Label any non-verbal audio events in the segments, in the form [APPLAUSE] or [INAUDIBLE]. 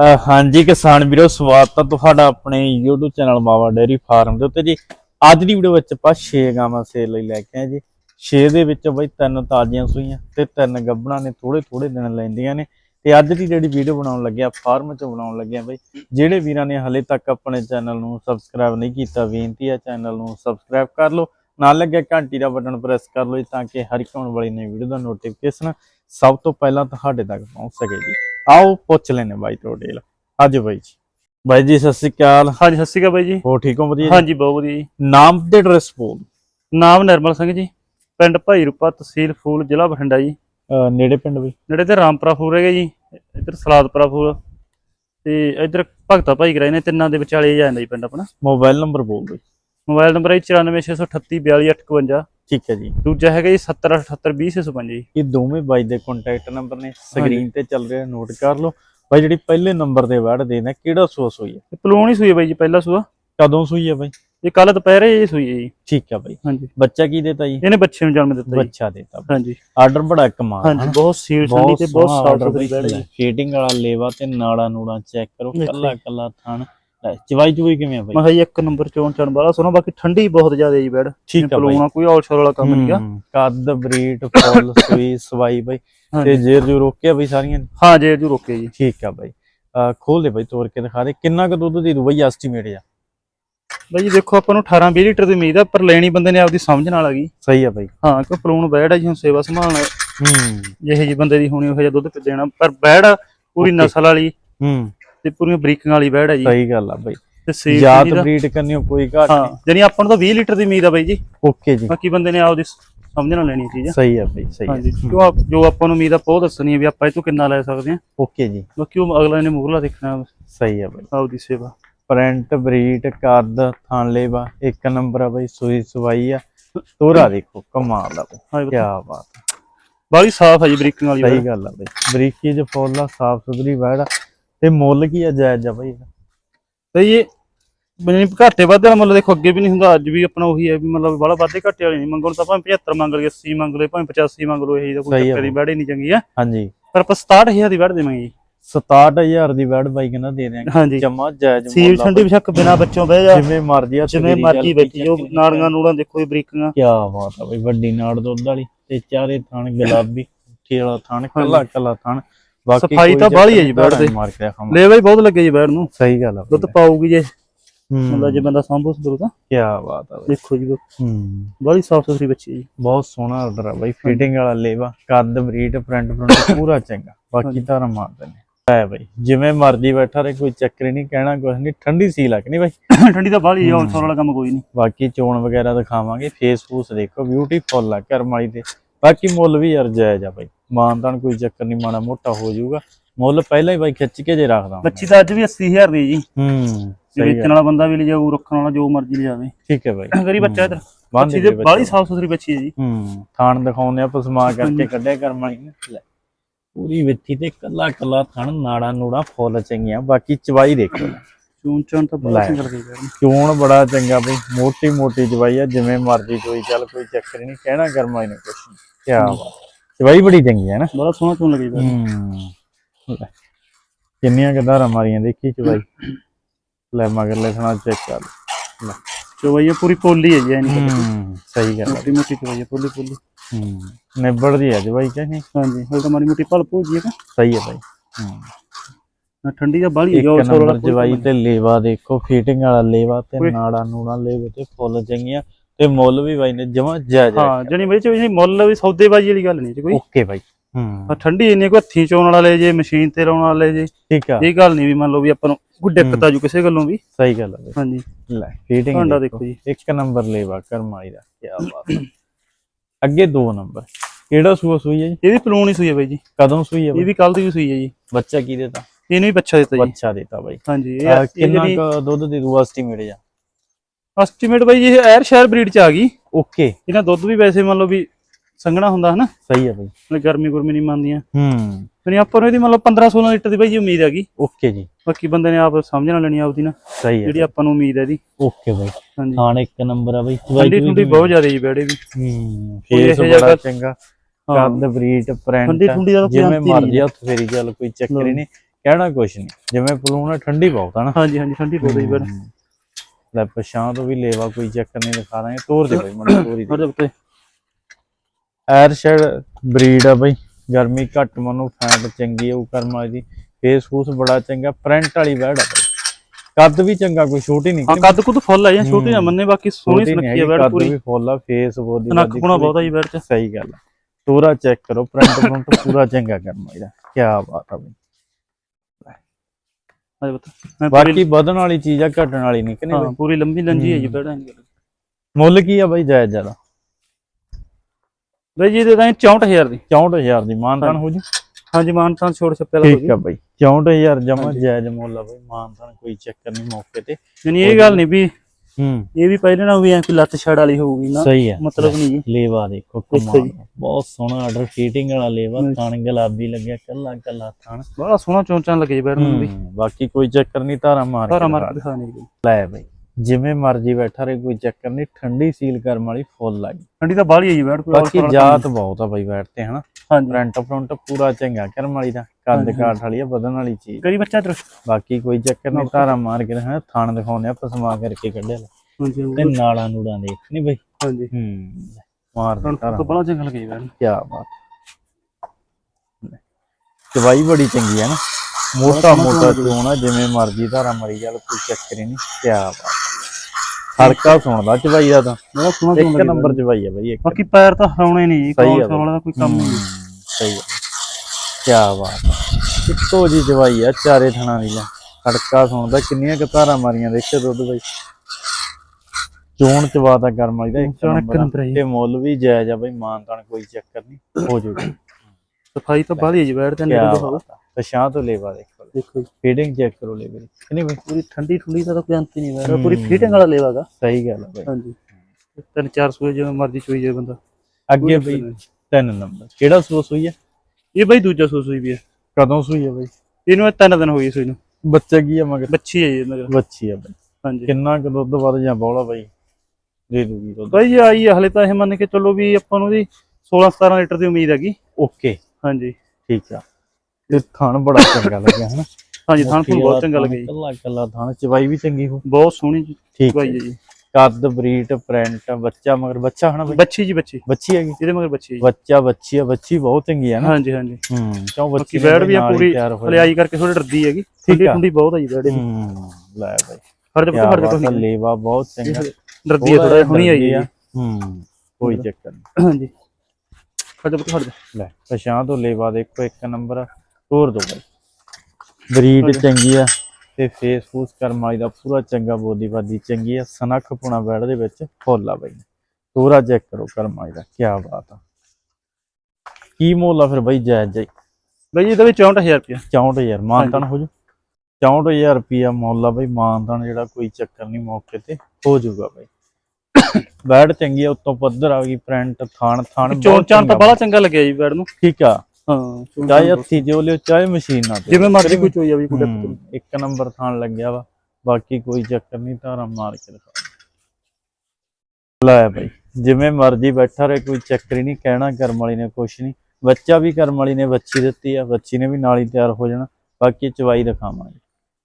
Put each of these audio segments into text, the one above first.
ਹਾਂਜੀ ਕਿਸਾਨ ਵੀਰੋ, ਸਵਾਗਤ ਹੈ ਤੁਹਾਡਾ ਆਪਣੇ YouTube channel Mava dairy farm ਦੇ ਉੱਤੇ ਜੀ। ਅੱਜ ਦੀ ਵੀਡੀਓ ਵਿੱਚ ਆਪਾਂ 6 ਗਾਵਾਂ ਸੇਲ ਲਈ ਲੈ ਕੇ ਆਏ ਜੀ। 6 ਦੇ ਵਿੱਚ ਬਈ ਤਿੰਨ ਤਾਜ਼ੀਆਂ ਸੂਈਆਂ ਤੇ ਤਿੰਨ ਗੱਭਣਾਂ ਨੇ ਥੋੜੇ ਥੋੜੇ ਦਿਨ ਲੈਂਦੀਆਂ ਨੇ। ਤੇ ਅੱਜ ਦੀ ਜਿਹੜੀ ਵੀਡੀਓ ਬਣਾਉਣ ਲੱਗਿਆ ਫਾਰਮ 'ਚ ਬਣਾਉਣ ਲੱਗਿਆ ਬਈ। ਜਿਹੜੇ ਵੀਰਾਂ ਨੇ ਹਲੇ ਤੱਕ ਆਪਣੇ ਚੈਨਲ ਨੂੰ ਸਬਸਕ੍ਰਾਈਬ ਨਹੀਂ ਕੀਤਾ, ਬੇਨਤੀ ਹੈ ਚੈਨਲ ਨੂੰ ਸਬਸਕ੍ਰਾਈਬ ਕਰ ਲਓ। ਨਾਲ ਲੱਗਿਆ ਘੰਟੀ ਦਾ ਬਟਨ ਪ੍ਰੈਸ ਕਰ ਲਓ ਜੀ ਤਾਂ ਕਿ ਹਰ ਇੱਕ ਆਉਣ ਵਾਲੀ ਨਵੀਂ ਵੀਡੀਓ ਦਾ ਨੋਟੀਫਿਕੇਸ਼ਨ ਸਭ ਤੋਂ ਪਹਿਲਾਂ ਤੁਹਾਡੇ ਤੱਕ ਪਹੁੰਚ ਸਕੇ ਜੀ। ਆਓ ਪੁੱਛ ਲੈਨੇ ਬਾਈ ਤੋਂ ਡੀਲ ਅੱਜ ਬਾਈ ਜੀ। ਬਾਈ ਜੀ ਸਤਿ ਸ਼੍ਰੀ ਅਕਾਲ। ਹਾਂਜੀ ਸਤਿ ਸ਼੍ਰੀ ਅਕਾਲ ਬਾਈ ਜੀ। ਹੋ ਠੀਕ ਹੋ? ਵਧੀਆ ਜੀ? ਹਾਂਜੀ ਬਹੁਤ ਵਧੀਆ ਜੀ। ਨਾਮ ਤੇ ਐਡਰੈਸ ਬੋਲ ਨਾਮ ਨਿਰਮਲ ਸਿੰਘ ਜੀ। ਪਿੰਡ ਭਾਈ ਰੂਪਾ ਤਹਿਸੀਲ ਫੂਲ ਜ਼ਿਲ੍ਹਾ ਬਠਿੰਡਾ ਜੀ। ਨੇੜੇ ਪਿੰਡ ਬਈ ਨੇੜੇ ਤੇ ਰਾਮਪੁਰਾ ਫੂਲ ਹੈਗਾ ਜੀ। ਇੱਧਰ ਸਲਾਦਪੁਰਾ ਫੂਲ। ਤੇ ਇੱਧਰ ਭਗਤਾ ਭਾਈ ਕਰਾਏ ਨੇ ਤਿੰਨਾਂ ਦੇ ਵਿਚਾਲੇ ਜਾਂਦਾ ਜੀ ਪਿੰਡ ਆਪਣਾ। ਮੋਬਾਈਲ ਨੰਬਰ ਬੋਲ ਬਈ ਮੋਬਾਈਲ ਨੰਬਰ ਹੈ 9468342858 ਠੀਕ ਹੈ ਜੀ। ਦੂਜਾ ਹੈਗਾ ਜੀ 707820 ਜੀ। ਇਹ ਦੋਵੇਂ ਬਾਈ ਦੇ ਕੰਟੈਕਟ ਨੰਬਰ ਨੇ। ਸਕਰੀਨ ਤੇ ਚੱਲ ਰਿਹਾ ਨੋਟ ਕਰ ਲਓ। ਬਾਈ ਜਿਹੜੀ ਪਹਿਲੇ ਨੰਬਰ ਤੇ ਵੜ ਦੇਣਾ ਕਿਹੜਾ ਸੋਸ ਹੋਈ ਹੈ? ਪਲੂਣ ਸੂਈ ਹੈ ਬਾਈ ਜੀ ਪਹਿਲਾ ਸੂਆ। ਕਦੋਂ ਸੂਈ ਹੈ ਬਾਈ? ਇਹ ਕੱਲ ਦੁਪਹਿਰੇ ਇਹ ਸੂਈ ਹੈ ਜੀ। ਠੀਕ ਹੈ ਬਾਈ। ਹਾਂਜੀ। ਬੱਚਾ ਕੀ ਦੇਤਾ ਜੀ? ਇਹਨੇ ਬੱਚੇ ਨੂੰ ਜਨਮ ਦਿੱਤਾ ਜੀ। ਬੱਚਾ ਦੇਤਾ ਹਾਂਜੀ। ਆਰਡਰ ਬੜਾ ਕਮਾਲ ਹਾਂਜੀ ਬਹੁਤ ਸੀਲ ਸੰਡੀ ਤੇ ਬਹੁਤ ਸਾਫ਼ ਸੁਥਰੀ ਜੀ ਫੀਟਿੰਗ ਵਾਲਾ ਲੇਵਾ ਤੇ ਨਾੜਾ ਨੂੜਾ ਚੈੱਕ ਕਰੋ ਕੱਲਾ ਕੱਲਾ ਥਣ। ਲੈ, ਚਵਾਈ ਚੁਈ ਕਿਵੇਂ ਆ ਬਾਈ? ਮੈਂ ਕਿਹਾ ਇੱਕ ਨੰਬਰ ਚੋਣ ਚਣ ਵਾਲਾ ਸੋਨਾ ਬਾਕੀ ਠੰਡੀ ਬਹੁਤ ਜ਼ਿਆਦਾ ਜੀ ਬੈਡ। ਠੀਕ ਆ ਬਾਈ। ਕੋਈ ਔਲ ਸ਼ੋਰ ਵਾਲਾ ਕੰਮ ਨਹੀਂਗਾ ਹਮ, ਕੱਦ ਬਰੀਡ ਫੁੱਲ [COUGHS] ਸੂਈ ਸਵਾਈ ਬਾਈ। ਤੇ ਜੇਰ ਜੂ ਰੋਕਿਆ ਬਈ ਸਾਰੀਆਂ? ਹਾਂ ਜੇ ਜੂ ਰੋਕੇ ਜੀ। ਠੀਕ ਆ ਬਾਈ। ਖੋਲ ਦੇ ਬਾਈ ਤੋੜ ਕੇ ਦਿਖਾ ਦੇ। ਕਿੰਨਾ ਕੁ ਦੁੱਧ ਦੇ ਦੂ ਬਾਈ ਐਸਟੀਮੇਟ ਆ ਬਾਈ ਜੀ ਦੇਖੋ ਆਪਾਂ ਨੂੰ 18 20 ਲੀਟਰ ਦੀ ਉਮੀਦ ਆ ਪਰ ਲੈਣੀ ਬੰਦੇ ਨੇ ਆਪਦੀ ਸਮਝ ਨਾਲ ਆ ਗਈ। ਸਹੀ ਆ ਬਾਈ। ਹਾਂ ਕਿ ਪਲੂਣ ਬੈੜ ਆ ਜੀ ਹੁਣ ਸੇਵਾ ਸੰਭਾਲਣਾ ਹੂੰ। ਜਿਹੇ ਜੀ ਬੰਦੇ ਦੀ ਹੋਣੀ ਉਹ ਜਿਹਾ ਦੁੱਧ ਦੇਣਾ। ਪਰ ਬੈੜ ਆ ਪੂਰੀ. ਨਸਲ ਵਾਲੀ। ਹੂੰ। ਤੇ ਪੂਰੀਆਂ ਬਰੀਕਾਂ ਵਾਲੀ ਬੈੜ ਆ ਜੀ। ਸਹੀ ਗੱਲ ਆ ਬਾਈ। ਤੇ ਸੇਵ ਜਾਤ ਬਰੀਡ ਕਰਨੀ ਕੋਈ ਘਾਟ ਹਾਂ ਜਾਨੀ ਆਪਾਂ ਨੂੰ ਤਾਂ 20 ਲੀਟਰ ਦੀ ਉਮੀਦ ਆ ਬਾਈ ਜੀ। ਓਕੇ ਜੀ। ਬਾਕੀ ਬੰਦੇ ਨੇ ਆਪਦੀ ਸਮਝ ਨਾਲ ਲੈਣੀ ਚੀਜ਼ ਆ। ਸਹੀ ਆ ਬਾਈ ਸਹੀ ਹਾਂਜੀ ਆ ਕਿਉਂ ਆਪ- ਜੋ ਆਪਾਂ ਨੂੰ ਉਮੀਦ ਆ ਉਹ ਦੱਸਣੀ ਆ ਵੀ ਆਪਾਂ ਇਹ ਤੋਂ ਕਿੰਨਾ ਲੈ ਸਕਦੇ ਆ। ਓਕੇ ਜੀ। ਬਾਕੀ ਉਹ ਅਗਲਾ ਨੇ ਮੂਹਰਲਾ ਦੇਖਣਾ ਸਹੀ ਆ ਬਾਈ। ਆਪਦੀ ਸੇਵਾ। ਪ੍ਰਿੰਟ ਬਰੀਡ ਕੱਦ ਥਣ ਲੇਵਾ ਇੱਕ ਨੰਬਰ ਆ ਬਾਈ ਸੂਈ ਸਵਾਈ ਆ। ਤੋਰਾ ਦੇਖੋ ਕਮਾਲ ਦਾ ਹਾਂ ਕੀ ਬਾਤ ਬਾਲੀ ਸਾਫ਼ ਆ ਜੀ ਬਰੀਕਾਂ ਵਾਲੀ ਸਹੀ। ਗੱਲ ਆ ਬਾਈ। ਬਰੀਕੀ ਚ ਫੁੱਲ ਆ ਸਾਫ਼ ਸੁਥਰੀ ਵੈੜ ਆ। ਤੇ ਮੁੱਲ ਕੀ ਆ ਜਾਇਜ਼ ਆ ਇਹਦਾ? ਤੇ ਇਹ ਬਣੀ ਘਾਟੇ ਵਾਧੇ ਵਾਲਾ ਮੁੱਲ ਦੇਖੋ ਅੱਗੇ ਵੀ ਨਹੀਂ ਹੁੰਦਾ ਅੱਜ ਵੀ ਆਪਣਾ ਉਹੀ ਹੈ ਵੀ ਮਤਲਬ ਬੜਾ ਵਾਧੇ ਘਾਟੇ ਵਾਲੇ ਨਹੀਂ ਮੰਗਣ ਤਾਂ ਭਾਵੇਂ 75 ਮੰਗ ਲਈਏ 80 ਮੰਗ ਲਏ ਭਾਵੇਂ 85 ਮੰਗ ਲਓ ਇਹ ਦਾ ਕੋਈ ਚੱਕਰ ਨਹੀਂ ਬੈੜੇ ਨਹੀਂ ਚੰਗੀ ਆ। ਹਾਂਜੀ। ਪਰ ਆਪਾਂ 67000 ਦੀ ਬੈੜ ਦੇਵਾਂਗੇ। ਜੀ 67000 ਦੀ ਵੈੜ ਬਾਈ ਕਹਿੰਦਾ ਦੇ ਦਿਆਂਗੇ। ਜਮਾ ਜਾਇਜ਼ ਸੀਲ ਮੁੱਲ ਆ ਠੰਡੀ ਬਿਸ਼ੱਕ ਬਿਨਾ ਬੱਚੋਂ ਬਹਿ ਜਾ। ਜਿਵੇਂ ਮਰਜ਼ੀ ਆ ਜਿਵੇਂ ਮਰਜ਼ੀ ਬੈਠੀ ਜੋ ਨਾੜੀਆਂ ਨੂੜਾਂ ਦੇਖੋ ਇਹ ਬਰੀਕਾਂ ਕੀ ਬਾਤ ਆ ਬਈ ਵੱਡੀ ਨਾੜ ਦੁੱਧ ਵਾਲੀ ਤੇ ਚਾਰੇ ਥਣ ਗੁਲਾਬੀ ਉੱਠੀ ਵਾਲਾ ਥਣ ਕੱਲਾ ਕੱਲਾ ਥਣ। ਸਫ਼ਾਈ ਤਾਂ ਬਾਹਲੀ ਹੈ ਜੀ ਬੈੜ ਦੇ। ਮਾਰ ਕੇ ਖਾਵਾਂ ਲੈ ਬਾਈ ਬਹੁਤ ਲੱਗੇ ਜੀ ਬੈੜ ਨੂੰ। ਸਹੀ ਗੱਲ ਆ ਦੁੱਧ ਪਾਊਗੀ ਜੇ। ਹੂੰ। ਜੇ ਬੰਦਾ ਸੰਭੂ ਸੰਭੂ ਤਾਂ। ਕੀ ਬਾਤ ਆ ਦੇਖੋ ਜੀ ਹੂੰ। ਬੜੀ ਸਾਫ਼ ਸੁਥਰੀ ਬੱਚੀ ਹੈ ਜੀ। ਬਹੁਤ ਸੋਹਣਾ ਆਰਡਰ ਆ ਬਾਈ। ਫਿਟਿੰਗ ਵਾਲਾ ਲੇਵਾ ਕੱਦ ਬਰੀਡ ਪ੍ਰਿੰਟ ਪ੍ਰਿੰਟ ਪੂਰਾ ਚੰਗਾ। ਬਾਕੀ ਤਾਂ ਮਾਰਦੇ ਨੇ। ਹੈ ਬਾਈ ਜਿਵੇਂ ਮਰਜ਼ੀ ਬੈਠਾ ਰਹੇ ਕੋਈ ਚੱਕਰ ਹੀ ਨਹੀਂ ਕਹਿਣਾ ਕੁਝ ਨਹੀਂ। ਠੰਡੀ ਸੀ ਲੱਗਣੀ ਬਾਈ। [COUGHS] ਠੰਡੀ ਤਾਂ ਹੈ ਹੁਣ ਸੌਰ ਵਾਲਾ ਕੰਮ ਕੋਈ ਨਹੀਂ। ਬਾਕੀ ਚੋਣ ਵਗੈਰਾ ਦਿਖਾਵਾਂਗੇ। ਫੇਸ ਫੂਸ ਦੇਖੋ ਬਿਊਟੀਫੁਲ ਆ ਕਰਮ ਵਾਲੀ ਤੇ। ਬਾਕੀ ਮੁੱਲ ਵੀ ਯਾਰ ਜਾਇਜ਼ ਆ ਬਾਈ। ਮਾਨਤਾਨ ਕੋਈ ਚੱਕਰ ਨਹੀਂ ਮਾੜਾ ਮੋਟਾ ਹੋ ਜਾਊਗਾ। ਮੁੱਲ ਪਹਿਲਾਂ ਹੀ ਬਾਈ ਖਿੱਚ ਕੇ ਜੇ ਰੱਖਦਾ ਬੱਚੀ ਤਾਂ ਅੱਜ ਵੀ 80000 ਦੀ ਜੀ। ਹੂੰ ਵੇਚਣ ਹੈ ਵਾਲਾ ਬੰਦਾ ਵੀ ਲਿਜਾਊ ਰੱਖਣ ਵਾਲਾ ਜੋ ਮਰਜ਼ੀ ਲਿਜਾਵੇ ਠੀਕ ਹੈ ਬਾਈ। [COUGHS] ਗਰੀ ਬੱਚਾ ਇਧਰ। ਬੰਦ ਬੱਚੀ ਦੇ ਬਾਹਲੀ ਸਾਫ਼ ਸੁਥਰੀ ਬੱਚੀ ਹੈ ਜੀ। ਹੂੰ ਥਾਣ ਦਿਖਾਉਂਦੇ ਆ ਪਸਮਾ ਕਰਕੇ ਕੱਢਿਆ ਕਰਮ ਲੈ। ਪੂਰੀ ਵਿੱਥੀ ਤੇ ਕੱਲਾ ਕੱਲਾ ਥਣ ਨਾੜਾ ਨੂੜਾ ਫੁੱਲ ਚੰਗੀਆਂ ਬਾਕੀ ਚਵਾਈ ਦੇਖੋ। ਚੂਨ ਚੂਨ ਤਾਂ ਲੈ। ਬਹੁਤ ਸਿੰਗਲ ਗਈ ਚੋਣ ਬੜਾ ਚੰਗਾ ਬਈ ਮੋਟੀ ਮੋਟੀ ਚਵਾਈ ਆ ਜਿਵੇਂ ਮਰਜ਼ੀ ਚੋਈ ਚੱਲ ਕੋਈ ਚੱਕਰ ਹੀ ਨਹੀਂ ਕਹਿਣਾ ਕਰਮ ਵਾਲੀ ਨੇ ਕੁਛ ਨਹੀਂ ਕੀ ਬਾਤ। ਚਵਾਈ ਬੜੀ ਚੰਗੀ ਹੈ ਨਾ। ਬੜਾ ਸੋਹਣਾ ਚੂਨ ਲੱਗੀ ਹੂੰ। ਕਿੰਨੀਆਂ ਗਦਾਰਾਂ ਮਾਰੀਆਂ ਦੇਖੀ ਚਵਾਈ ਲੈ ਮਗਰ ਲੈਣਾ ਚੈੱਕ ਕਰ ਲੈ। ਚੋਈ ਇਹ ਪੂਰੀ ਪੋਲੀ ਹੈ ਜੀ ਐ ਨਹੀਂ ਹੂੰ ਸਹੀ ਗੱਲ ਮੋਟੀ ਮੋਟੀ ਹੈ ਪੋਲੀ ਪੋਲੀ। ਹੂੰ ਨਿਬੜਦੀ ਹੈ ਚਵਾਈ ਕਿ ਨਹੀਂ? ਹਾਂਜੀ ਹੋਰ ਤਾਂ ਮਾੜੀ ਮੋਟੀ ਭਲ ਭੁੱਜ ਜੀ ਹੈ ਸਹੀ ਹੈ ਬਾਈ। ਹੂੰ। ਨਾ ਠੰਡੀ ਦਾ ਇੱਕ ਜੋ ਨੰਬਰ ਜਵਾਈ ਤੇ ਲੇਵਾ ਦੇਖੋ ਫੀਟਿੰਗ ਵਾਲਾ ਲੇਵਾ ਤੇ। ਨਾੜਾ ਨੂੜਾ ਲੇਵੇ ਤੇ ਫੁੱਲ ਚੰਗੀਆਂ। ਤੇ ਮੁੱਲ ਵੀ ਬਾਈ ਨੇ ਜਮਾ ਜਾਇਜ਼ ਹਾਂ ਜਣੀ ਬਈ ਚੋਈ ਮੁੱਲ ਵੀ ਸੌਦੇਬਾਜ਼ੀ ਵਾਲੀ ਗੱਲ ਨਹੀਂ ਜੀ ਕੋਈ। ਓਕੇ ਬਾਈ। ਹੂੰ। ਠੰਡੀ ਇੰਨੀ ਕੋਈ ਹੱਥੀਂ ਚੋਣ ਵਾਲਾ ਲੈ ਜੇ ਮਸ਼ੀਨ ਤੇ ਲਾਉਣ ਵਾਲਾ ਲੈ ਜੇ ਠੀਕ ਆ। ਇਹ ਗੱਲ ਨਹੀਂ ਵੀ ਮੰਨ ਲਓ ਵੀ ਆਪਾਂ ਨੂੰ ਕੋਈ ਦਿੱਕਤ ਆ ਜੂ ਕਿਸੇ ਗੱਲੋਂ ਵੀ। ਸਹੀ ਗੱਲ ਬਾਈ। ਹਾਂਜੀ। ਲੈ ਫੀਟਿੰਗ ਭਾਂਡਾ ਦੇਖੋ। ਜੀ। ਇੱਕ ਨੰਬਰ ਲੇਵਾ ਕਰਮਾਈ ਦਾ ਕੀ ਬਾਤ ਹੈ ਅੱਗੇ ਦੋ ਨੰਬਰ। ਕਿਹੜਾ ਸੂਆ ਸੂਈ ਹੈ ਜੀ? ਇਹ ਵੀ ਪਲੂਣ ਹੀ ਸੂਈ ਹੈ ਬਾਈ ਜੀ। ਕਦੋਂ ਸੂਈ ਹੈ ਇਹ ਵੀ ਕੱਲ ਦੀ ਸੂਈ ਹੈ ਜੀ। ਬੱਚਾ ਕੀ ਦੇਤਾ? ਇਹਨੂੰ ਵੀ ਬੱਚਾ ਦਿੱਤਾ ਜੀ। ਬੱਚਾ ਦੇਤਾ ਬਾਈ। ਹਾਂਜੀ ਇਹ ਕਿੰਨਾ ਦੁੱਧ ਦੇ ਦੂ ਐਸਟੀਮੇਟ ਜਾ? ਐਸਟੀਮੇਟ ਬਾਈ ਇਹ ਐਰ ਸ਼ਹਿਰ ਬਰੀਡ ਚ ਆ ਗਈ। ਓਕੇ ਇਹਨਾਂ ਦੁੱਧ ਵੀ ਵੈਸੇ ਮੰਨ ਲਓ ਵੀ ਸੰਘਣਾ ਹੁੰਦਾ ਹਨਾ। ਸਹੀ ਹੈ ਬਾਈ। ਮਤਲਬ ਗਰਮੀ ਗੁਰਮੀ ਨਹੀਂ ਮੰਨਦੀਆਂ। ਹੂੰ। ਤੇ ਆਪਾਂ ਨੂੰ ਇਹਦੀ ਮਤਲਬ 15 16 ਲੀਟਰ ਦੀ ਬਾਈ ਜੀ ਉਮੀਦ ਹੈਗੀ। ਓਕੇ ਜੀ। ਬਾਕੀ ਬੰਦੇ ਨੇ ਆਪ ਸਮਝਣਾ ਲੈਣੀ ਆਪਦੀ ਨਾ। ਸਹੀ ਹੈ ਜਿਹੜੀ ਆਪਾਂ ਨੂੰ ਉਮੀਦ ਹੈ ਇਹਦੀ। ਓਕੇ ਬਾਈ। ਹਾਂਜੀ। ਖਾਣ ਇੱਕ ਨੰਬਰ ਆ ਬਾਈ। ਠੰਡੀ ਠੰਡੀ ਬਹੁਤ ਜ਼ਿਆਦਾ ਜੀ ਬੈੜੇ ਵੀ। ਹੂੰ। ਫੇਸ ਬੜਾ ਚੰਗਾ। ਕੱਦ ਬਰੀਟ ਪ੍ਰਿੰਟ ਠੰਡੀ ਠੰਡੀ ਦਾ ਜਿਵੇਂ ਮਰਜ਼ੀ ਹੱਥ ਫੇਰੀ ਚੱਲ ਕੋਈ ਚੱਕਰ ਹੀ ਨਹੀਂ। ਕਹਿਣਾ ਕੁਛ ਨਹੀਂ। ਜਿਵੇਂ ਪਲੂਣ ਆ, ਠੰਡੀ ਬਹੁਤ ਆ ਨਾ। ਹਾਂਜੀ ਹਾਂਜੀ ਠੰਡੀ ਬਹੁਤ ਹੈ ਜੀ। ਲੈ ਪਛਾਂ ਤੋਂ ਵੀ ਲੇਵਾ ਕੋਈ ਚੱਕਰ ਨਹੀਂ ਦਿਖਾ ਦਾਂਗੇ। ਤੋਰ ਦੇ ਬਈ ਮੈਨੂੰ ਤੋਰੀ ਦੇ। ਹਰ ਉੱਤੇ ਐਰ ਸ਼ੈਡ ਬਰੀਡ ਆ ਬਈ ਗਰਮੀ ਘੱਟ ਮਨੂੰ ਫੈਂਟ ਚੰਗੀ ਉਹ ਕਰਮਾ ਦੀ। ਫੇਸ ਫੂਸ ਬੜਾ ਚੰਗਾ ਪ੍ਰਿੰਟ ਵਾਲੀ ਬੈੜ ਆ ਬਈ। ਕੱਦ ਵੀ ਚੰਗਾ ਕੋਈ ਛੋਟੀ ਨਹੀਂ। ਹਾਂ ਕੱਦ ਕੁੱਦ ਫੁੱਲ ਆ ਜਾਂ ਛੋਟੀ ਨਾ ਮੰਨੇ ਬਾਕੀ ਸੋਹਣੀ ਸੁਨੱਖੀ ਆ ਕੱਦ ਪੂਰੀ। ਵੀ ਫੁੱਲ ਆ ਫੇਸ ਬੋਦੀ ਨੱਕ ਪੁਣਾ ਬਹੁਤ ਆ ਜੀ ਚ। ਸਹੀ ਗੱਲ ਆ। ਤੋਰਾ ਚੈੱਕ ਕਰੋ ਪ੍ਰਿੰਟ ਪ੍ਰਿੰਟ ਪੂਰਾ ਚੰਗਾ ਕਰਮਾ ਇਹਦਾ ਕੀ ਬਾਤ ਆ ਬਈ। ਬਤਾ ਬਾਕੀ ਵਧਣ ਵਾਲੀ ਚੀਜ਼ ਆ ਘਟਣ ਵਾਲੀ ਨਹੀਂ ਕਿ ਨਹੀਂ ਹਾਂ ਬਈ? ਪੂਰੀ ਲੰਬੀ ਲੰਜੀ ਹੈ ਜੀ। ਬੈਡ ਮੁੱਲ ਕੀ ਆ ਬਈ ਜਾਇਜ਼ ਜ਼ਿਆਦਾ? ਬਈ ਜੀ ਦੇ ਦਾਂ 64000 ਦੀ। 64000 ਦੀ ਮਾਨਤਾਨ ਹੋ ਜੂ? ਹਾਂਜੀ ਮਾਨਸਾਨ ਛੋੜ ਛੱਪੇ ਹੋ ਠੀਕ ਆ ਬਈ 64000 ਜਮਾ। ਜਾਇਜ਼ ਮੁੱਲ ਆ ਬਈ ਮਾਨਤਾਨ ਕੋਈ ਚੱਕਰ ਨਹੀਂ ਮੌਕੇ ਤੇ। ਯਾਨੀ ਇਹ ਗੱਲ ਨਹੀਂ ਵੀ ਹੂੰ। ਇਹ ਵੀ ਪਹਿਲੇ ਨਾਲ ਵੀ ਐ ਕਿ ਲੱਤ ਛੜ ਵਾਲੀ ਹੋਊਗੀ ਨਾ ਸਹੀ ਹੈ। ਮਤਲਬ ਨਹੀਂ ਜੀ। ਲੇਵਾ ਦੇਖੋ ਕਮਾਲ। ਬਹੁਤ ਸੋਹਣਾ ਆਰਡਰ ਫੀਟਿੰਗ ਵਾਲਾ ਲੇਵਾ। ਥਣ ਗੁਲਾਬੀ ਲੱਗਿਆ ਕੱਲਾ ਕੱਲਾ ਥਣ। ਬੜਾ ਸੋਹਣਾ ਚੌਂਚਾਂ ਲੱਗੇ ਜੀ ਬੈਡ ਨੂੰ ਵੀ। ਬਾਕੀ ਕੋਈ ਚੱਕਰ ਨਹੀਂ ਧਾਰਾ ਮਾਰ ਕੇ ਸਾਰਾ ਮਾਰ ਦਿਖਾ ਨਹੀਂ ਲੈ ਬਈ ਜਿਵੇਂ ਮਰਜ਼ੀ ਬੈਠਾ ਰਹੇ ਕੋਈ ਚੱਕਰ ਨਹੀਂ ਠੰਡੀ ਸੀਲ ਕਰਮ ਵਾਲੀ ਫੁੱਲ ਲੱਗੀ ਠੰਡੀ ਤਾਂ ਬਾਹਲੀ ਜੀ ਬੈਡ ਕੋਈ ਬਾਕੀ ਜਾਤ ਬਹੁਤ ਆ ਬਈ ਬੈਠਤੇ ਹਨਾ? ਹਾਂਜੀ। ਫਰੰਟ ਫਰੰਟ ਪੂਰਾ ਚੰਗਾ ਕਰਮ ਵਾਲੀ ਦਾ ਕੱਦ। ਕਾਠ ਵਾਲੀ ਆ ਵਧਣ ਵਾਲੀ ਚੀਜ਼। ਕਰੀ ਬੱਚਾ ਇਧਰ ਬਾਕੀ ਕੋਈ ਚੱਕਰ ਨਹੀਂ. ਧਾਰਾ ਮਾਰ ਕੇ ਦਿਖਾਣਾ ਥਣ ਦਿਖਾਉਣੇ ਆ ਪਸਮਾ ਕਰਕੇ ਕੱਢਿਆ। ਹਾਂਜੀ ਤੇ ਨਾਲਾਂ ਨੂੜਾਂ ਦੇਖ ਨਹੀਂ ਬਈ? ਹਾਂਜੀ। ਹੂੰ ਮਾਰ ਦੇ ਹੁਣ ਧਾਰਾ। ਤੋਂ ਬੜਾ ਚੰਗਾ ਲੱਗੇ ਜੀ ਬੈਡ ਕੀ ਬਾਤ। ਚਵਾਈ ਬੜੀ ਚੰਗੀ ਹੈ ਨਾ। ਮੋਟਾ ਮੋਟਾ ਚੋਣਾ ਜਿਵੇਂ ਮਰਜ਼ੀ ਧਾਰਾ ਮਰੀ ਚੱਲ ਕੋਈ ਚੱਕਰ ਨਹੀਂ ਕੀ ਬਾਤ। ਹਲਕਾ ਸੁਣਦਾ ਚਵਾਈ ਦਾ ਤਾਂ। ਇੱਕ ਨੰਬਰ ਚਵਾਈ ਹੈ ਬਈ ਬਾਕੀ ਪੈਰ ਤਾਂ ਹਰਾਉਣੇ ਨਹੀਂ ਆ ਦਾ ਕੋਈ ਕੰਮ ਨਹੀਂ। ਹਮ, ਸਹੀ ਹੈ ਕੀ ਬਾਤ ਹੈ ਇੱਕੋ ਜੀ ਚਵਾਈ ਆ ਚਾਰੇ ਥਣਾ ਦੀ ਲੈ। ਖੜਕਾ ਸੁਣਦਾ ਕਿੰਨੀਆਂ ਕੁ ਧਾਰਾਂ ਮਾਰੀਆਂ ਦੇਖੇ ਦੁੱਧ ਬਈ। ਚੋਣ ਚਵਾ ਦਾ ਕਰਮ ਵਾਲੀ ਦਾ ਇੱਕ ਨੰਬਰ। ਤੇ ਮੁੱਲ ਵੀ ਜਾਇਜ਼ ਆ ਬਈ ਮਾਨ ਤਾਨ ਕੋਈ ਚੱਕਰ ਨਹੀਂ। ਹੋ ਜੂਗੀ ਸਫ਼ਾਈ ਤਾਂ ਬਾਹਲੀ ਹੈ ਜੀ ਬੈਡ ਤੇ ਕਿਆ ਬਾਤ ਆ। ਪਛਾਂ ਤੋਂ ਲੇਵਾ ਦੇਖੋ। ਫੀਡਿੰਗ ਚੈੱਕ ਕਰੋ ਲੇਵੇ ਨਹੀਂ ਬਈ? ਪੂਰੀ ਠੰਡੀ ਠੁੰਡੀ ਦਾ ਤਾਂ ਕੋਈ ਅੰਤ ਹੀ ਨਹੀਂ ਬੈਡ ਪੂਰੀ ਹੂੰ। ਫਿਟਿੰਗ ਵਾਲਾ ਲੇਵਾਗਾ ਸਹੀ ਗੱਲ ਆ ਬਈ। ਹਾਂਜੀ। ਤਿੰਨ ਚਾਰ ਸੂਏ ਜਿਵੇਂ ਮਰਜ਼ੀ ਚੋਈ ਜਾਏ ਬੰਦਾ। ਅੱਗੇ ਬਈ ਤਿੰਨ ਨੰਬਰ। ਕਿਹੜਾ ਸੂਸ ਸੂਈ ਹੈ ਇਹ ਬਈ ਦੂਜਾ ਸੂ ਸੂਈ ਵੀ ਹੈ ਕਦੋਂ ਸੂਈ ਹੈ ਬਈ? ਇਹਨੂੰ ਇਹ ਤਿੰਨ ਦਿਨ ਹੋ ਗਏ ਸੂਈ ਨੂੰ। ਬੱਚਾ ਕੀ ਆ ਮਗਰ? ਬੱਚੀ ਹੈ ਜੀ ਮਗਰ ਬੱਚੀ ਆ ਬਈ। ਹਾਂਜੀ। ਕਿੰਨਾ ਕੁ ਦੁੱਧ ਵੱਧ ਜਾਂ ਬੋਲਾ ਬਈ? ਦੇ ਦੂਗੀ ਦੁੱਧ। ਬਾਈ ਆਈ ਹੈ, ਹਲੇ ਤਾਂ ਇਹ ਮੰਨ ਕੇ ਚੱਲੋ ਵੀ ਆਪਾਂ ਨੂੰ ਦੀ 16 17 ਲੀਟਰ ਦੀ ਉਮੀਦ ਹੈਗੀ। ਓਕੇ। ਹਾਂਜੀ। ਠੀਕ ਆ। ਤੇ ਥਣ ਬੜਾ ਚੰਗਾ ਲੱਗਿਆ ਹਨਾ? ਹਾਂਜੀ ਥਾਂ ਤੁਹਾਨੂੰ ਬਹੁਤ ਚੰਗਾ ਲੱਗਿਆ ਜੀ। ਕੱਲਾ ਕੱਲਾ ਥਣ ਚਵਾਈ ਵੀ ਚੰਗੀ ਹੋ। ਬਹੁਤ ਸੋਹਣੀ ਜੀ ਠੀਕ ਹੈ। ਹੈ ਜੀ। ਕੱਦ ਬਰੀਟ ਪ੍ਰਿੰਟ ਬੱਚਾ ਮਗਰ ਬੱਚਾ ਹਨਾ ਬੱਚੀ ਜੀ ਬੱਚੀ। ਬੱਚੀ ਹੈਗੀ? ਇਹਦੇ ਮਗਰ ਬੱਚੀ ਜੀ। ਬੱਚਾ ਬੱਚੀ ਆ ਬੱਚੀ ਬਹੁਤ ਚੰਗੀ ਹੈ ਨਾ। ਹਾਂਜੀ ਹਾਂਜੀ। ਹੂੰ ਕਿਉਂ ਬੱਚੀ ਬੈਡ ਵੀ ਆ ਪੂਰੀ ਹਲਿਆਈ ਕਰਕੇ ਥੋੜੀ ਡਰਦੀ ਹੈਗੀ। ਠੰਡੀ। ਠੰਡੀ ਬਹੁਤ ਜੀ ਬੈਡ ਦੀ ਹੂੰ ਲੈ ਬਈ। ਹਰ ਜਗ੍ਹਾ ਹਰ ਜਗ੍ਹਾ ਲੇਵਾ ਬਹੁਤ ਚੰਗਾ। ਡਰਦੀ ਹੈ ਥੋੜਾ ਹੁਣੀ ਆਈ ਹੈ ਜੀ। ਹੂੰ ਕੋਈ ਚੱਕਰ ਨਹੀਂ ਹਾਂਜੀ। ਹਰ ਜਗ੍ਹਾ ਹਰ ਜਗ੍ਹਾ ਲੈ ਪਛਾਂ ਤੋਂ ਲੇਵਾ ਦੇਖੋ ਇੱਕ ਨੰਬਰ ਤੋਰ ਦੋ ਬਾਈ। ਬਰੀਡ ਚੰਗੀ ਆ। ਤੇ ਫੇਸ ਫੂਸ ਕਰਮ ਵਾਲੀ ਦਾ ਪੂਰਾ ਚੰਗਾ ਬੋਦੀ ਬਾਦੀ ਚੰਗੀ ਆ ਸਨਖ ਪੁਣਾ ਬੈੜ ਦੇ ਵਿੱਚ ਫੁੱਲ ਆ ਬਾਈ। ਤੋਰਾ ਚੈੱਕ ਕਰੋ ਕਰਮ ਵਾਲੀ ਦਾ ਕੀ ਬਾਤ ਆ। ਕੀ ਮੁੱਲ ਆ ਫਿਰ ਬਾਈ ਜਾਇਜ਼ ਜਾਈ ਬਾਈ ਇਹਦਾ ਵੀ 64000 ਰੁਪਇਆ। 64000 ਮਾਨਤਾਨ ਹੋ ਜੂ? 64000 ਰੁਪਿਆ ਮੁੱਲ ਆ ਬਾਈ ਮਾਨਤਾਨ ਜਿਹੜਾ ਕੋਈ ਚੱਕਰ ਨਹੀਂ ਮੌਕੇ ਤੇ ਹੋ ਜਾਊਗਾ ਬਾਈ। ਬੈੜ ਚੰਗੀ ਆ ਉੱਤੋਂ ਪੱਧਰ ਆ ਗਈ ਪ੍ਰਿੰਟ ਥਾਣ ਥਾਣ ਚੋਣ ਚਾਣ ਤਾਂ ਬੜਾ ਚੰਗਾ ਲੱਗਿਆ ਜੀ ਬੈਡ ਨੂੰ। ਠੀਕ ਆ। ਹਾਂ ਚਾਹੇ ਹੱਥੀ ਜੋ ਲਿਓ ਚਾਹੇ ਮਸ਼ੀਨ ਨਾਲ ਦਿਓ। ਜਿਵੇਂ ਮਰਜ਼ੀ ਕੋਈ ਚੋਈ ਜਾਵੇ ਕੋਈ ਹੂੰ, ਇੱਕ ਨੰਬਰ ਥਾਣ ਲੱਗਿਆ ਵਾ ਬਾਕੀ ਕੋਈ ਚੱਕਰ ਨਹੀਂ ਧਾਰਾ ਮਾਰ ਕੇ ਦਿਖਾ। ਲੈ ਬਈ ਜਿਵੇਂ ਮਰਜ਼ੀ ਬੈਠਾ ਰਹੇ ਕੋਈ ਚੱਕਰ ਹੀ ਨਹੀਂ ਕਹਿਣਾ ਕਰਮ ਵਾਲੀ ਨੇ ਕੁਛ ਨਹੀਂ। ਬੱਚਾ ਵੀ ਕਰਮ ਵਾਲੀ ਨੇ ਬੱਚੀ ਦਿੱਤੀ ਆ ਬੱਚੀ ਨੇ ਵੀ ਨਾਲ ਹੀ ਤਿਆਰ ਹੋ ਜਾਣਾ ਬਾਕੀ ਚਵਾਈ ਦਿਖਾਵਾਂਗੇ।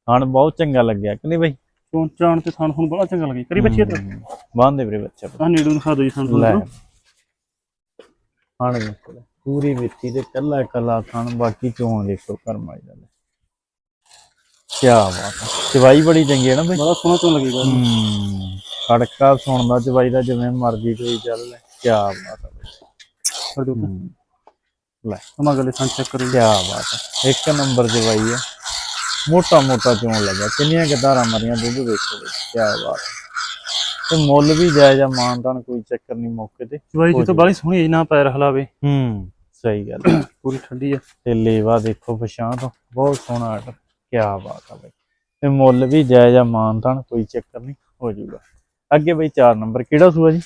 ਥਾਣ ਬਹੁਤ ਚੰਗਾ ਲੱਗਿਆ ਕਿ ਨਹੀਂ ਬਈ? ਚੋਣ ਚਾਣ ਤੇ ਥਾਣ ਹੁਣ ਬੜਾ ਚੰਗਾ ਲੱਗਿਆ। ਕਰੀ ਬੱਚੀ ਤੇ ਬਾਂਦੇ ਵੀਰੇ ਬੱਚਾ। ਆ ਨੇੜੂ ਦਿਖਾ ਦਿਓ ਜੀ ਸਾਨੂੰ ਲੈ। ਥਾਣ ਲੈ, ਪੂਰੀ ਮਿੱਟੀ ਤੇ ਕੱਲਾ ਕੱਲਾ ਥਾਣ ਬਾਕੀ ਚੋਣ ਦੇਖੋ ਕਰਮ ਵਾਲੀ ਦਾ ਕੀ ਬਾਤ ਆ ਚਵਾਈ ਬੜੀ ਚੰਗੀ ਹੈ ਨਾ ਬਈ? ਬੜਾ ਸੋਹਣਾ ਚੋਣ ਲੱਗੀ ਬੈਡ ਹੂੰ ਖੜਕਾ ਸੁਣਦਾ ਚਵਾਈ ਦਾ ਜਿਵੇਂ ਮਰਜ਼ੀ ਕੋਈ ਚੱਲ ਲੈ। ਕੀ ਬਾਤ ਹੈ ਹੂੰ, ਲੈ। ਸਮਾਂ ਗਲੇ ਥਾਂ ਚੈੱਕ ਕਰੋ। ਕੀ ਬਾਤ ਹੈ। ਇੱਕ ਨੰਬਰ ਚਵਾਈ ਹੈ। ਮੋਟਾ ਮੋਟਾ ਚੋਣ ਲੱਗਾ। ਕਿੰਨੀਆਂ ਗਦਾਰਾਂ ਮਰੀਆਂ ਦੁੱਧ ਦੇਖੋ ਕੀ ਬਾਤ ਹੈ। ਤੇ ਮੁੱਲ ਵੀ ਜਾਇਜ਼ ਆ ਮਾਨਤਾਨ ਕੋਈ ਚੱਕਰ ਨਹੀਂ ਮੌਕੇ ਤੇ। ਬਾਈ ਜੀ ਤਾਂ ਬੜੀ ਸੋਹਣੀ ਹੈ ਨਾ ਪੈਰ ਹਲਾਵੇ। ਹੂੰ। ਸਹੀ ਗੱਲ ਹੈ। [COUGHS] ਪੂਰੀ ਠੰਡੀ ਹੈ ਤੇ ਲੇਵਾ ਦੇਖੋ ਪਛਾਂ ਤੋਂ ਬਹੁਤ ਸੋਹਣਾ ਆਰਡਰ ਕੀ ਬਾਤ ਆ ਬਈ। ਤੇ ਮੁੱਲ ਵੀ ਜਾਇਜ਼ ਆ ਮਾਨਤਾਨ ਕੋਈ ਚੱਕਰ ਨਹੀਂ ਹੋ ਜਾਊਗਾ। ਅੱਗੇ ਬਈ 4 ਨੰਬਰ ਕਿਹੜਾ ਸੂਆ ਜੀ?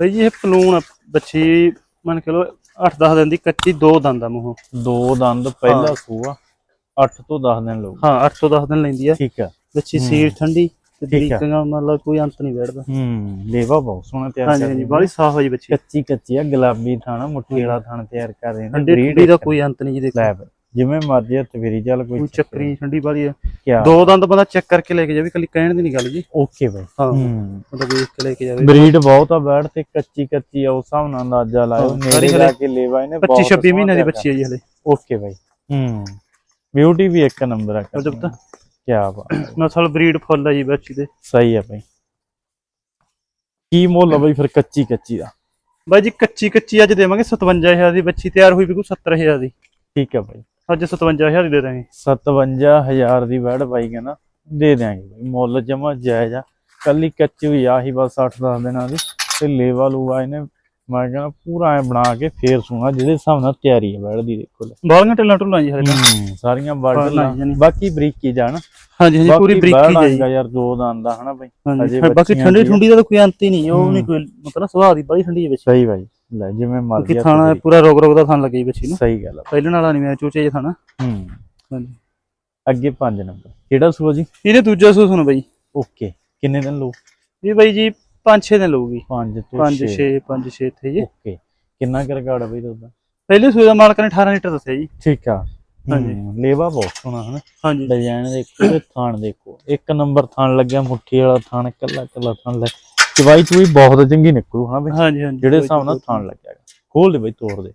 ਬਾਈ ਜੀ ਇਹ ਪਲੂਣ ਆ, ਬੱਚੀ ਮੰਨ ਕੇ ਲੋ 8-10 ਦਿਨ ਦੀ ਕੱਚੀ ਦੋ ਦੰਦ ਆ ਮੂੰਹੋਂ। ਦੋ ਦੰਦ ਪਹਿਲਾ। ਸੂਆ 8 ਤੋਂ 10 ਦਿਨ ਲਊ ਹਾਂ 8 ਤੋਂ 10 ਦਿਨ ਲੈਂਦੀ ਆ। ਠੀਕ ਆ। ਬੱਚੀ। ਸੀਰ ਠੰਡੀ ਠੀਕ ਆ। ਬਰੀਕਾਂ ਮਤਲਬ ਕੋਈ ਅੰਤ ਨਹੀਂ ਬੈਠਦਾ। ਹੂੰ ਲੇਵਾ ਬਹੁਤ ਸੋਹਣਾ ਤਿਆਰ ਹਾਂਜੀ ਕਰ ਹਾਂਜੀ ਬੜੀ ਸਾਫ਼ ਹੈ ਜੀ ਬੱਚੀ। ਕੱਚੀ ਕੱਚੀ ਆ ਗੁਲਾਬੀ ਥਾਣਾ ਮੁੱਠੀ ਵਾਲਾ ਥਾਣਾ ਤਿਆਰ ਕਰ ਰਹੇ ਨੇ। ਠੰਡੀ ਦਾ ਕੋਈ ਅੰਤ ਨਹੀਂ ਜੀ ਦੇਖੋ। ਲੈ ਜਿਵੇਂ ਮਰਜ਼ੀ ਹੱਥ ਫੇਰੀ ਚੱਲ ਕੋਈ ਚੱਕਰੀ ਠੰਡੀ ਵਾਲੀ ਆ। ਕਿਆ ਦੋ ਦੰਦ ਬੰਦਾ ਚੈੱਕ ਕਰਕੇ ਲੈ ਕੇ ਜਾਵੇ ਕੱਲੀ ਕਹਿਣ ਦੀ ਨਹੀਂ ਗੱਲ ਜੀ। ਓਕੇ ਬਾਈ। ਹਾਂ ਹੂੰ। ਮਤਲਬ ਵੇਖ ਕੇ ਲੈ ਕੇ ਜਾਵੇ। ਬਰੀਡ ਬਹੁਤ ਆ ਬੈਠ ਤੇ ਕੱਚੀ ਕੱਚੀ ਆ ਉਸ ਹਿਸਾਬ ਨਾਲ ਅੰਦਾਜ਼ਾ ਲਾਇਓ। ਹਾਂ, ਨੇੜੇ ਹਲੇ ਕੇ ਲੈਵਾ ਇਹਨੇ 25 26 ਮਹੀਨਿਆਂ ਦੀ ਬੱਚੀ ਹੈ ਜੀ ਹਲੇ। ਓਕੇ ਬਾਈ। ਹੂੰ। ਬਿਊਟੀ ਵੀ ਇੱਕ ਨੰਬਰ ਆ ਜਬ ਤੱਕ ਕੀ ਬਾਤ [CLEARS THROAT] ਨਸਲ ਬਰੀਡ ਫੁੱਲ ਹੈ ਜੀ ਬੱਚੀ ਦੇ। ਸਹੀ ਆ ਬਾਈ। ਕੀ ਮੁੱਲ ਆ ਬਾਈ ਫਿਰ ਕੱਚੀ ਕੱਚੀ ਦਾ? ਬਾਈ ਜੀ ਕੱਚੀ ਕੱਚੀ ਅੱਜ ਦੇਵਾਂਗੇ 57000 ਦੀ ਬੱਚੀ ਤਿਆਰ ਹੋਈ ਬਿਲਕੁਲ 70000 ਦੀ। ਠੀਕ ਆ ਬਾਈ। ਅੱਜ 57000 ਦੀ ਦੇ ਦਾਂਗੇ। 57000 ਦੀ ਵੜ ਬਾਈ ਕਹਿੰਦਾ ਦੇ ਦਿਆਂਗੇ ਬਾਈ। ਮੁੱਲ ਜਮਾ ਜਾਇਜ਼ ਆ। ਕੱਲੀ ਕੱਚੀ ਹੋਈ ਆ ਹੀ ਬਸ 8 10 ਦਿਨਾਂ ਦੀ। ਤੇ ਲੇਵਾ ਲੂਆ ਇਹਨੇ ਮੈਂ ਕਹਿੰਦਾ ਪੂਰਾ ਐ ਬਣਾ ਕੇ ਫੇਰ ਸੂਣਾ ਜਿਹਦੇ ਹਿਸਾਬ ਨਾਲ ਤਿਆਰੀ ਹੈ ਦੀ ਦੇਖੋ ਲੈ। ਬਾਲੀਆਂ ਟੱਲਾਂ ਟੁੱਲਾਂ ਜੀ ਤਾਂ। ਹੂੰ ਸਾਰੀਆਂ ਜਾਣੀ। ਬਾਕੀ ਬਰੀਕੀ ਜਾਣ ਹਾਂਜੀ ਹਾਂਜੀ ਪੂਰੀ ਬਰੀਕੀ ਜੀ। ਆਏਗਾ ਯਾਰ ਦੋ ਦੰਦ ਹਨਾ ਬਾਈ। ਬਾਕੀ ਠੰਡੀ। ਠੰਡੀ ਦਾ ਤਾਂ ਕੋਈ ਅੰਤ ਹੀ ਨਹੀਂ ਉਹ। ਨਹੀਂ ਕੋਈ ਮਤਲਬ ਸੁਭਾਅ ਦੀ ਬੜੀ ਠੰਡੀ ਬੱਚੀ ਸਹੀ ਬਾਈ ਲੈ ਜਿਵੇਂ ਕਿਉਂਕਿ ਹੱਥ ਥਾਣਾ। ਪੂਰਾ ਰੋਗ ਰੋਗ ਦਾ ਥਾਣ ਲੱਗੀ ਬੱਚੀ ਨੂੰ। ਸਹੀ ਗੱਲ ਪਹਿਲੇ ਨਾਲਾ ਨਹੀਂ ਮੈਂ ਚੂਚੇ ਜਿਹਾ ਥਾਣਾ। ਹੂੰ। ਹਾਂਜੀ। ਅੱਗੇ 5 ਨੰਬਰ। ਕਿਹੜਾ ਸੂਆ ਜੀ? ਇਹਨੇ ਦੂਜਾ ਸੂ ਸੁਣੋ ਬਾਈ। ਓਕੇ ਕਿੰਨੇ ਦਿਨ ਲਓ ਇਹ ਬਾਈ ਜੀ 5-6 ਦਿਨ ਲਊਗੀ। 5 ਤੋਂ 5 6 6 5 6 ਇੱਥੇ ਜੀ। ਓਕੇ। ਕਿੰਨਾ ਕੁ ਰਿਕਾਰਡ ਬਈ ਤੁਹਾਡਾ ਪਹਿਲੇ ਸੂਏ ਦਾ ਮਾਲਕ ਨੇ 18 ਲੀਟਰ ਦੱਸਿਆ ਜੀ। ਠੀਕ ਆ। ਹਾਂਜੀ। ਲੇਵਾ ਬਹੁਤ ਸੋਹਣਾ ਹਨਾ? ਹਾਂਜੀ। ਡਿਜ਼ਾਈਨ ਦੇਖੋ ਤੇ ਥਾਣ ਦੇਖੋ। ਇੱਕ ਨੰਬਰ ਥਾਣ ਲੱਗਿਆ ਮੁੱਠੀ ਵਾਲਾ ਥਾਣ ਕੱਲਾ ਕੱਲਾ ਥਾਣ ਲੈ। ਚਵਾਈ ਚ ਵੀ ਬਹੁਤ ਚੰਗੀ ਨਿਕਲੂ ਹਨਾ ਬਈ? ਹਾਂਜੀ ਹਾਂਜੀ। ਜਿਹੜੇ ਹਿਸਾਬ ਨਾਲ ਥਾਣ ਲੱਗਿਆ ਖੋਲ ਦੇ ਬਈ ਤੋੜ ਦੇ।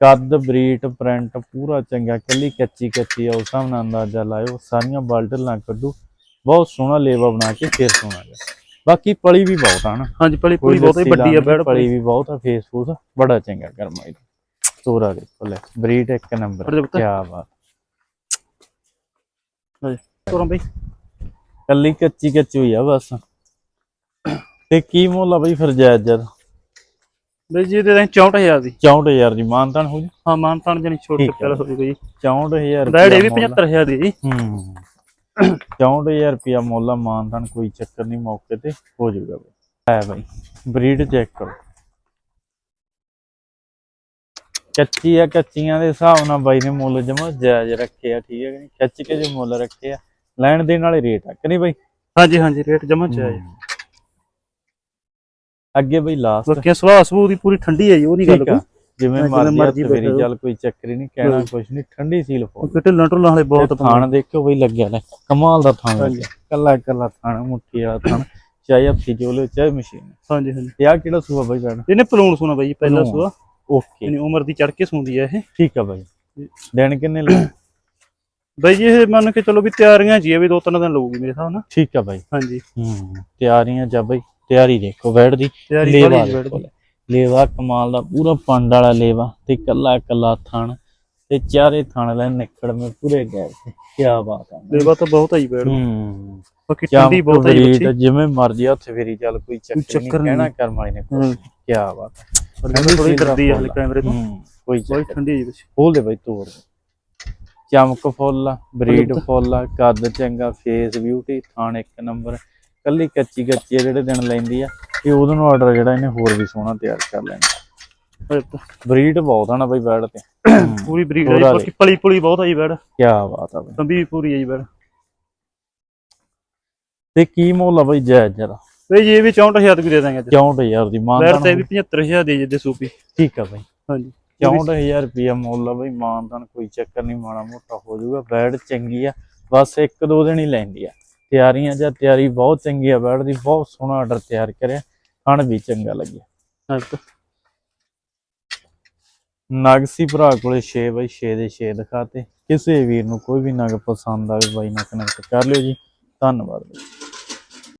ਕੱਦ ਬਰੀਟ ਪ੍ਰਿੰਟ ਪੂਰਾ ਚੰਗਾ। ਕੱਲੀ ਕੱਚੀ ਕੱਚੀ ਆ ਉਸ ਹਿਸਾਬ ਨਾਲ ਅੰਦਾਜ਼ਾ ਲਾਇਓ। ਸਾਰੀਆਂ ਬਾਲਟਰ ਨਾ ਕੱਢੂ। ਬਹੁਤ ਸੋਹਣਾ ਲੇਵਾ ਬਣਾ ਕੇ ਫੇਰ ਸੋਣਾਗਾ ਬਾਕੀ ਪਲੀ ਵੀ ਬਹੁਤ ਆ ਹਨਾ ਹਾਂਜੀ ਪਲੀ ਪੂਰੀ ਬਹੁਤ ਹੀ ਵੱਡੀ ਆ ਬੈੜ ਪਲੀ ਵੀ ਬਹੁਤ ਆ ਫੇਸ ਫੂਸ ਬੜਾ ਚੰਗਾ ਕਰਮਾਈ ਦਾ ਤੋਰਾ ਦੇਖੋ ਲੈ ਬਰੀਟ ਇੱਕ ਨੰਬਰ ਦੇ। ਕੀ ਬਾਤ। ਤੋਰਮ ਬਾਈ। ਕੱਲੀ ਕੱਚੀ ਕੱਚੀ ਹੋਈ ਆ ਬਸ। ਤੇ ਕੀ ਮੁੱਲ ਆ ਬਈ ਫਿਰ ਜਾਇਜ਼ ਜਦ ਬਾਈ ਜੀ ਦੇ ਦਾਂ 64000 ਦੀ। 64000 ਦੀ ਮਾਨਤਾਨ ਹੋ ਜੀ ਹਾਂ ਮਾਨ ਤਾਨ ਜਣੀ ਛੋਟ ਚੱਲ ਹੋ ਜੀ 64000 ਬੈੜ ਇਹ ਵੀ 75000 ਦੀ ਜੀ। ਹੂੰ। 64000 ਰੁਪਿਆ ਮੁੱਲ ਆ ਮਾਨਤਾਨ ਕੋਈ ਚੱਕਰ ਨਹੀਂ ਮੌਕੇ ਤੇ ਹੋ ਜਾਊਗਾ ਬਈ। ਹੈ ਬਈ ਬਰੀਡ ਚੈੱਕ ਕਰੋ। ਕੱਚੀ ਆ ਕੱਚੀਆਂ ਦੇ ਹਿਸਾਬ ਨਾਲ ਬਾਈ ਨੇ ਮੁੱਲ ਜਮਾ ਜਾਇਜ਼ ਰੱਖੇ ਆ ਠੀਕ ਹੈ ਕਿ ਨਹੀਂ? ਖਿੱਚ ਕੇ ਜੋ ਮੁੱਲ ਰੱਖੇ ਆ ਲੈਣ ਦੇਣ ਵਾਲੇ ਰੇਟ ਆ ਕਿ ਨਹੀਂ ਬਾਈ? ਹਾਂਜੀ ਹਾਂਜੀ ਰੇਟ ਜਮਾ ਆਇਆ ਅੱਗੇ ਬਈ ਲਾਸਟ ਸੁਭਾਅ ਸੁਭੂ ਦੀ ਪੂਰੀ ਠੰਡੀ ਹੈ ਜੀ ਉਹ ਨਹੀਂ ਗੱਲ ਆ। ਜਿਵੇਂ ਮਰਜ਼ੀ ਬੈਠੋ। ਚੱਲ ਕੋਈ ਚੱਕਰ ਹੀ ਨਹੀਂ ਕਹਿਣਾ। ਕੁਛ ਨਹੀਂ ਠੰਡੀ ਸੀਲ ਫੋਨ ਕੋਈ ਢਿੱਲਾਂ ਢੁੱਲਾਂ ਵਾਲੇ ਬਹੁਤ ਥਾਣ ਦੇਖਿਓ ਬਈ ਲੱਗਿਆ ਲੈ ਕਮਾਲ ਦਾ ਥਾਣ ਲੱਗਿਆ। ਕੱਲਾ ਕੱਲਾ ਥਾਣ ਮੁੱਠੀ ਵਾਲਾ ਥਾਣ ਚਾਹੇ ਹੱਥੀ ਚੋਲੇ ਚਾਹੇ ਮਸ਼ੀਨ। ਹਾਂਜੀ ਹਾਂਜੀ। ਤੇ ਆ ਕਿਹੜਾ ਸੂਆ ਬਈ ਬੈਣ ਇਹਨੇ ਪਲੂਣ ਸੁਣਾ ਬਾਈ ਪਹਿਲਾ। ਸੂਆ। ਓਕੇ। ਯਾਨੀ ਉਮਰ ਦੀ ਚੜ ਕੇ ਸੁੰਦੀ ਹੈ ਇਹ। ਠੀਕ ਆ ਬਾਈ। ਦਿਨ ਕਿੰਨੇ ਲੱਗੇ ਬਾਈ ਜੀ ਇਹ ਮੰਨ ਕੇ ਚਲੋ ਵੀ ਤਿਆਰੀਆਂ ਜੀ ਵੀ ਦੋ ਤਿੰਨ ਦਿਨ ਲਊਗੀ ਮੇਰੇ ਹਿਸਾਬ ਨਾਲ। ਠੀਕ ਆ ਬਾਈ। ਹਾਂਜੀ। ਹੂੰ ਤਿਆਰੀਆਂ ਜਾ ਬਈ ਤਿਆਰੀ ਦੇਖੋ ਬੈਠ ਦੀ ਤਿਆਰੀ ਵਾਲੀ ਲੈ। ਲੇਵਾ ਕਮਾਲ ਦਾ ਪੂਰਾ ਪੰਡ ਵਾਲਾ ਲੇਵਾ ਤੇ ਕੱਲਾ ਕੱਲਾ ਥਣ ਤੇ ਚਾਰੇ ਥਣ ਲੈ ਨਿਕੜ ਮੇ ਪੂਰੇ ਗਏ ਕੀ ਬਾਤ ਆ। ਦੇਵਾ ਤਾਂ ਬਹੁਤ ਆਈ ਬੈੜ ਹੂੰ। ਬਾਕੀ ਠੰਡੀ ਬਹੁਤ ਆਈ ਬੱਚੀ। ਜਿਵੇਂ ਮਰਜ਼ੀ ਹੱਥ ਫੇਰੀ ਚੱਲ ਕੋਈ ਚੱਕਰ ਨਹੀਂ ਕਹਿਣਾ। ਕਰਮ ਵਾਲੀ ਨੇ ਕੀ ਬਾਤ ਹੈ ਪਰ ਥੋੜੀ ਹੈ ਹਲੇ ਕੈਮਰੇ ਤੋਂ। ਕੋਈ ਚੱਕਰ ਠੰਡੀ ਜੀ ਬੱਚੀ। ਖੋਲ ਦੇ ਬਾਈ ਤੋੜ। ਚਮਕ ਫੁੱਲ ਆ ਬਰੀਡ। ਫੁੱਲ ਆ ਕੱਦ ਚੰਗਾ ਫੇਸ ਬਿਊਟੀ ਥਾਣ ਇੱਕ ਨੰਬਰ। ਕੱਲੀ ਕੱਚੀ ਕੱਚੀ ਆ ਜਿਹੜੇ ਦਿਨ ਲੈਂਦੀ ਆ ਇਹ ਉਹਦੇ ਨੂੰ ਆਰਡਰ ਜਿਹੜਾ ਇਹਨੇ ਹੋਰ ਵੀ ਸੋਹਣਾ ਤਿਆਰ ਕਰ ਲੈਣਾ। ਤਾਂ ਬਰੀਡ ਬਹੁਤ ਆ ਨਾ ਬਾਈ ਬੈਡ ਤੇ। ਪੂਰੀ ਬਰੀਡ ਹੈ ਜੀ, ਪਲੀ ਪੁਲੀ ਬਹੁਤ ਆਈ ਬੈੜ ਕੀ ਬਾਤ ਆ ਬਾਈ। ਵੀ ਪੂਰੀ ਹੈ ਜੀ ਬੈੜ ਤੇ ਕੀ ਮੁੱਲ ਆ ਬਾਈ ਜਾਇਜ਼ ਜਰਾ? ਬਈ ਜੀ ਇਹ ਵੀ 64000 ਦੀ ਦੇ ਦਾਂਗੇ ਅੱਜ। 64000 ਦੀ ਬੈੜ ਮਾਨਦਾਨ ਤੇ ਵੀ 75000 ਦੀ ਜਿੱਦੇ ਸੂਪੀ। ਠੀਕ ਆ ਬਾਈ। ਹਾਂਜੀ। 64000 ਰੁਪਿਆ ਮੁੱਲ ਆ ਬਈ ਮਾਨਦਾਨ ਕੋਈ ਚੱਕਰ ਨਹੀਂ ਮਾੜਾ ਮੋਟਾ ਹੋ ਜਾਊਗਾ। ਬੈਡ ਚੰਗੀ ਆ ਬਸ ਇੱਕ ਦੋ ਦਿਨ ਹੀ ਲੈਂਦੀ ਆ। ਤਿਆਰੀਆਂ ਜਾਂ ਤਿਆਰੀ ਬਹੁਤ ਚੰਗੀ ਆ ਬੈਡ ਦੀ ਬਹੁਤ ਸੋਹਣਾ ਆਰਡਰ ਤਿਆਰ ਕਰਿਆ ਖਾਣ ਵੀ ਚੰਗਾ ਲੱਗਿਆ। ਹਾਂ ਤਾਂ ਨਗਸੀ ਭਰਾ ਕੋਲੇ 6 ਬਾਈ 6 ਦੇ 6 ਦਿਖਾਤੇ। ਕਿਸੇ ਵੀਰ ਨੂੰ ਕੋਈ ਵੀ ਨਗ ਪਸੰਦ ਆਵੇ ਬਾਈ ਨਾਲ ਕਨੈਕਟ ਕਰ ਲਿਓ ਜੀ। ਧੰਨਵਾਦ